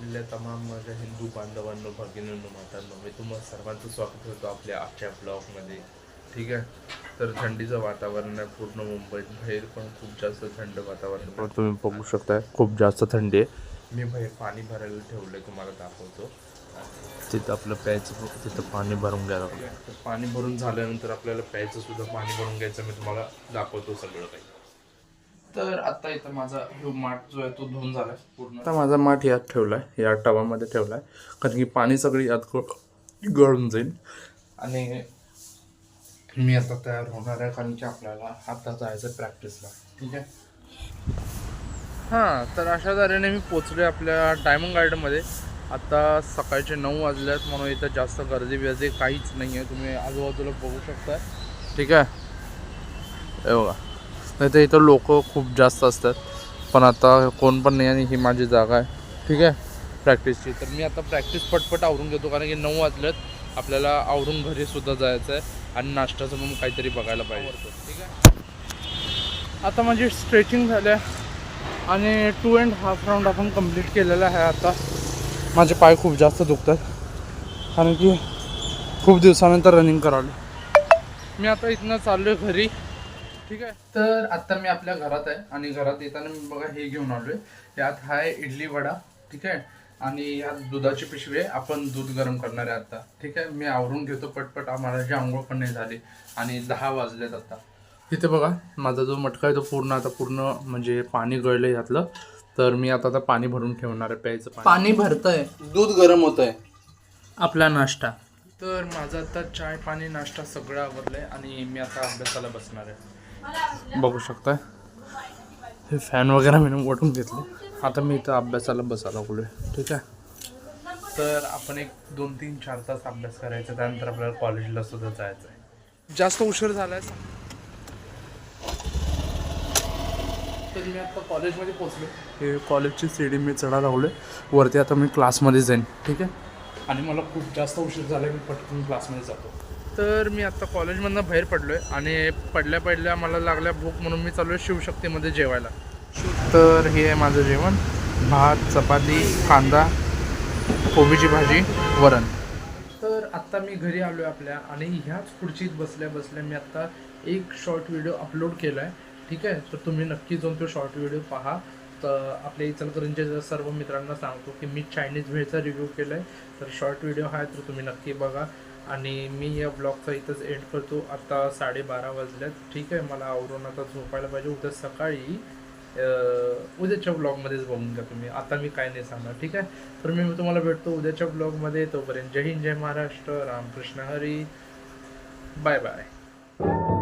बंधू बांधवांनो भगिनींनो मातांनो मी तुम्हाला सर्वांचं स्वागत करतो आपल्या आजच्या ब्लॉगमध्ये. ठीक आहे? तर थंडीचं वातावरण आहे पूर्ण मुंबईत बाहेर पण खूप जास्त थंड वातावरण आहे. तुम्ही बघू शकताय खूप जास्त थंडी आहे. मी बाहेर पाणी भरायला ठेवलंय तुम्हाला दाखवतो. तिथं आपलं प्यायचं तिथं पाणी भरून घ्यायला लागलं. तर पाणी भरून झाल्यानंतर आपल्याला प्यायचं सुद्धा पाणी भरून घ्यायचं मी तुम्हाला दाखवतो सगळं काही. तर आता इथं माझा जो माठ जो आहे तो धुवून झालाय पूर्ण. आता माझा माठ यात ठेवला आहे या टवामध्ये आहे कारण की पाणी सगळी यात ग- गळून जाईल. आणि मी आता तयार होणार आहे कारण की आपल्याला आता जायचं प्रॅक्टिसला ठीक आहे? हां तर अशा तऱ्हेने मी पोचले आपल्या डायमंड गार्डनमध्ये आता सकाळचे नऊ वाजल्यात म्हणून इथं जास्त गर्दी बिर्दी काहीच नाही आहे तुम्ही आजूबाजूला बघू शकता ठीक आहे? बघा. नाही तर इथं लोक खूप जास्त असतात. पण आता कोण पण नाही आणि ही माझी जागा आहे. ठीक आहे? प्रॅक्टिसची तर मी आता प्रॅक्टिस पटपट आवरून घेतो. कारण की नऊ वाजलेत. आपल्याला आवरून घरीसुद्धा जायचं आहे. आणि नाश्त्याचं मग काहीतरी बघायला पाहिजे. ठीक आहे? आता माझी स्ट्रेचिंग झाल्या आणि टू अँड हाफ राऊंड आपण कंप्लीट केलेला आहे आता. माझे पाय खूप जास्त दुखतात. कारण की खूप दिवसानंतर रनिंग करावं मी आता इथनं चाललो आहे घरी. ठीक आहे. तर आता मी आपल्या घरात आहे आणि घरात येताना मी बघा हे घेऊन आलोय. यात हाय इडली वडा ठीक आहे? आणि यात दुधाची पिशवी आहे. आपण दूध गरम करणार आहे आता ठीक आहे? मी आवरून घेतो पटपट. आम्हाला जी आंघोळ पण नाही झाली आणि दहा वाजलेत आता. इथे बघा माझा जो मटका आहे तो पूर्ण आता पूर्ण म्हणजे पाणी गळलं यातलं तर मी आता आता पाणी भरून ठेवणार आहे प्यायचं पाणी भरतंय. दूध गरम होतंय. आपला नाश्ता. तर माझा आता चाय पाणी नाश्ता सगळं आवरलंय आणि मी आता अभ्यासाला बसणार आहे. बघू शकताय. हे फॅन वगैरे मी ओढून घेतले. आता मी इथं अभ्यासाला बसायला लागलोय. ठीक आहे? तर आपण एक दोन तीन चार तास अभ्यास करायचा. त्यानंतर आपल्याला कॉलेजला सुद्धा जायचं आहे जास्त उशीर झालाय. तर मी आता कॉलेजमध्ये पोचलो हे कॉलेजची सीडी मी चढा लावले वरती आता मी क्लासमध्ये जाईन. ठीक आहे? आणि मला खूप जास्त उशीर झाला मी पटकन क्लासमध्ये जातो. तर मी आत्ता कॉलेजमधनं बाहेर पडलो आहे आणि पडल्या पडल्या मला लागल्या भूक म्हणून मी चालू आहे शिवशक्तीमध्ये जेवायला. तर हे आहे माझं जेवण. भात चपाती कांदा कोबीची भाजी वरण. तर आत्ता मी घरी आलो आहे आपल्या आणि ह्याच खुर्चीत बसल्या बसल्या मी आत्ता एक शॉर्ट व्हिडिओ अपलोड केला आहे ठीक आहे? तर तुम्ही नक्की जाऊन तो शॉर्ट व्हिडिओ पहा. तर आपल्या इचलकरंजीच्या सर्व मित्रांना सांगतो की मी चायनीज व्हेजचा रिव्ह्यू केला आहे तर शॉर्ट व्हिडिओ आहे तर तुम्ही नक्की बघा. आणि मी या ब्लॉगचा इथंच एंड करतो. आता साडेबारा वाजल्यात ठीक आहे मला आवरून आता झोपायला पाहिजे. उद्या सकाळी उद्याच्या ब्लॉगमध्येच बघून घ्या तुम्ही. आता मी काय नाही सांगणार ठीक आहे? तर मी तुम्हाला भेटतो उद्याच्या ब्लॉगमध्ये तोपर्यंत जय हिंद जय महाराष्ट्र. रामकृष्ण हरी. Bye bye.